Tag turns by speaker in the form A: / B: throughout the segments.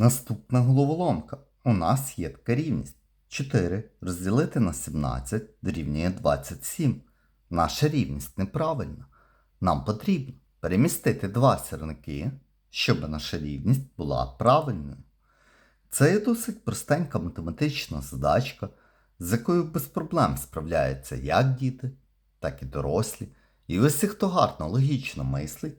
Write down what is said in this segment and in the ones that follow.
A: Наступна головоломка. У нас є така рівність. 4 розділити на 17 дорівнює 27. Наша рівність неправильна. Нам потрібно перемістити два сірники, щоб наша рівність була правильною. Це є досить простенька математична задачка, з якою без проблем справляються як діти, так і дорослі. І усі, хто гарно логічно мислить,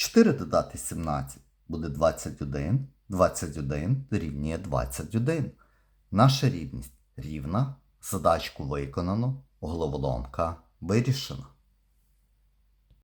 A: 4 додати 17 буде 21, 21 дорівнює 21. Наша рівність рівна, задачку виконано, головоломка вирішена.